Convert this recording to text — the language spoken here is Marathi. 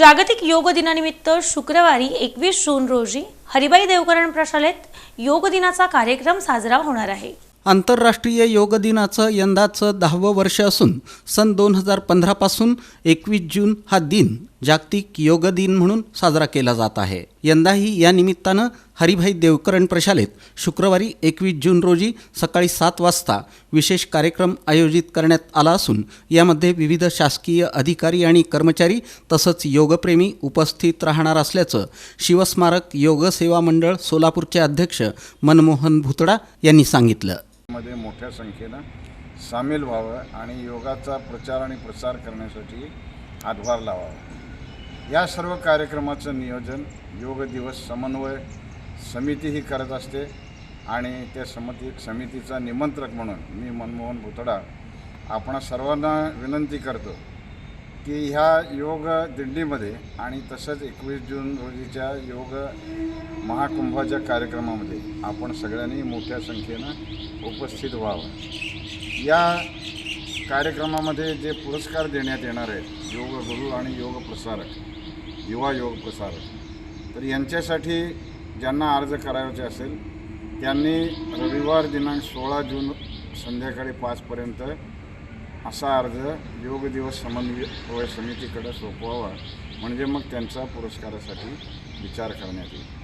जागतिक योग दिनानिमित्त शुक्रवारी एकवीस जून रोजी हरिबाई देवकरण प्रशालेत योग दिनाचा कार्यक्रम साजरा होणार आहे. आंतरराष्ट्रीय योग दिनाचं यंदाचं दहावं वर्ष असून सन दोन हजार पंधरापासून एकवीस जून हा दिन जागतिक योग दिन म्हणून साजरा केला जात आहे. यंदाही या निमित्तानं हरिभाई देवकरण प्रशालेत शुक्रवारी एकवीस जून रोजी सकाळी सात वाजता विशेष कार्यक्रम आयोजित करण्यात आला असून यामध्ये विविध शासकीय अधिकारी आणि कर्मचारी तसंच योगप्रेमी उपस्थित राहणार असल्याचं शिवस्मारक योग सेवा मंडळ सोलापूरचे अध्यक्ष मनमोहन भुतडा यांनी सांगितलं. मध्ये मोठ्या संख्येनं सामील व्हावं आणि योगाचा प्रचार आणि प्रसार करण्यासाठी हातभार लावावा. या सर्व कार्यक्रमाचं नियोजन योग दिवस समन्वय समिती ही करत असते आणि त्या समती समितीचा निमंत्रक म्हणून मी मनमोहन भुतडा आपणा सर्वांना विनंती करतो की ह्या योग दिंडीमध्ये आणि तसंच एकवीस जून रोजीच्या योग महाकुंभाच्या कार्यक्रमामध्ये आपण सगळ्यांनी मोठ्या संख्येनं उपस्थित व्हावं. या कार्यक्रमामध्ये जे पुरस्कार देण्यात येणार आहेत योग गुरु आणि योग प्रसारक युवा योग प्रसारक तर यांच्यासाठी ज्यांना अर्ज करायचे असेल त्यांनी रविवार दिनांक सोळा जून संध्याकाळी पाचपर्यंत असा अर्ज योग दिवस समन्वय समितीकडे सोपवावा. म्हणजे मग त्यांचा पुरस्कारासाठी विचार करण्यात येईल.